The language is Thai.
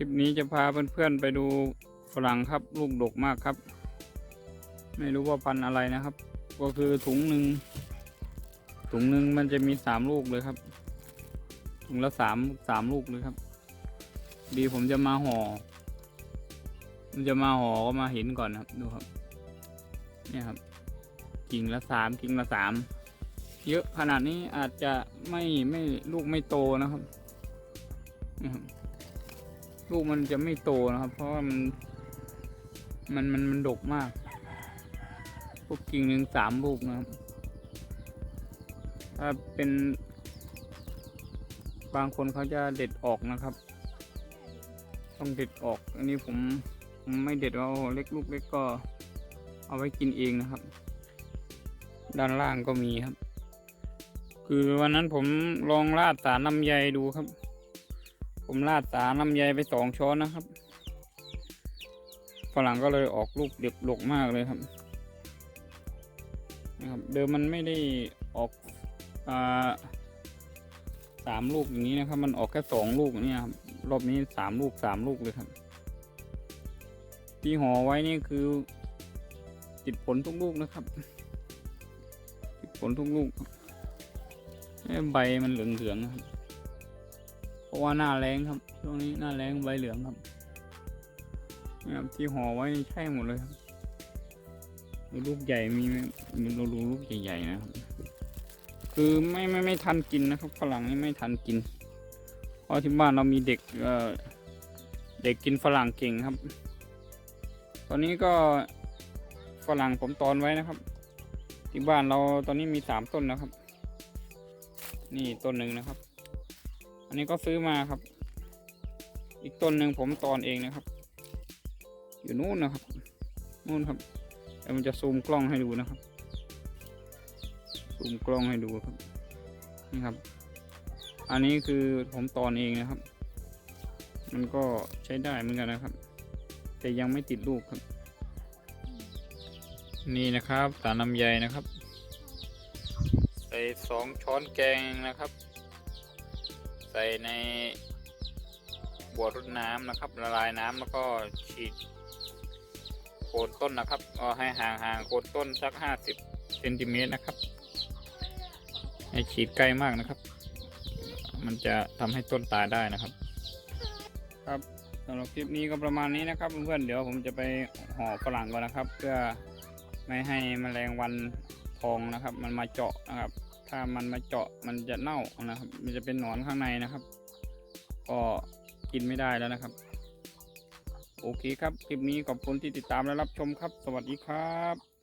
ลิปนี้จะพาเพื่อนๆไปดูฝรั่งครับลูกดกมากครับ ไม่รู้ว่าพันอะไรนะครับ ก็คือถุงหนึ่งถุงหนึ่งมันจะมีสามลูกเลยครับ ถุงละสามสามลูกเลยครับ ดีผมจะมาห่อมันจะมาห่อก็มาเห็นก่อนครับดูครับ เนี่ยครับกิ่งละสามกิ่งละสามเยอะขนาดนี้อาจจะไม่ไม่ลูกไม่โตนะครับนี่ครับ ลูกมันจะไม่โตนะครับ เพราะว่ามันมันมันมันดกมาก พวกกิ่งหนึ่งสามลูกนะครับ ถ้าเป็นบางคนเขาจะเด็ดออกนะครับ ต้องเด็ดออก อันนี้ผมผมไม่เด็ดเอาเล็กลูกเล็กก็เอาไว้กินเองนะครับ ด้านล่างก็มีครับ คือวันนั้นผมลองราดสารลำไยดูครับ ผมราดสารลำไยไปสองช้อนนะครับฝรั่งก็เลยออกลูกเด็กหลกมากเลยครับนะครับเดิมมันไม่ได้ออกอสามลูกอย่างนี้นะครับ มันออกแค่สองลูกเนี่ยครับรอบนี้สามลูกสามลูกเลยครับ ที่ห่อไว้นี่คือติดผลทุกลูกนะครับ ติดผลทุกลูกใบมันเหลืองๆครับ เพราะว่าหน้าแรงครับช่วงนี้หน้าแรงใบเหลืองครับนี่ครับที่ห่อไว้ใช่หมดเลยครับดูลูกใหญ่มีมีเราดูลูกใหญ่ๆนะครับคือไม่ไม่ไม่ทันกินนะครับฝรั่งนี่ไม่ทันกินเพราะที่บ้านเรามีเด็กเอ่อเด็กกินฝรั่งเก่งครับ ตอนนี้ก็ฝรั่งผมตอนไว้นะครับ ที่บ้านเราตอนนี้มีสามต้นนะครับ นี่ต้นหนึ่งนะครับ อันนี้ก็ซื้อมาครับ อีกต้นหนึ่งผมตอนเองนะครับ อยู่นู่นนะครับนู่นครับเดี๋ยวมันจะซูมกล้องให้ดูนะครับ ซูมกล้องให้ดูครับ นี่ครับ อันนี้คือผมตอนเองนะครับ มันก็ใช้ได้เหมือนกันนะครับ แต่ยังไม่ติดลูกครับ นี่นะครับสารลำไยนะครับ ใส่สองช้อนแกงนะครับ ใส่ในบัวรดน้ำนะครับ ละลายน้ำแล้วก็ฉีดโคนต้นนะครับเอาให้ห่างๆโคนต้นสักห้าสิบเซนติเมตรนะครับ ให้ฉีดใกล้มากนะครับ มันจะทำให้ต้นตายได้นะครับ ครับสำหรับคลิปนี้ก็ประมาณนี้นะครับเพื่อนๆเดี๋ยวผมจะไปห่อฝรั่งก่อนนะครับ เพื่อไม่ให้แมลงวันทองนะครับ มันมาเจาะนะครับ ถ้ามันมาเจาะมันจะเน่านะครับ มันจะเป็นหนอนข้างในนะครับ ก็กินไม่ได้แล้วนะครับ โอเคครับ คลิปนี้ขอบคุณที่ติดตามและรับชมครับ สวัสดีครับ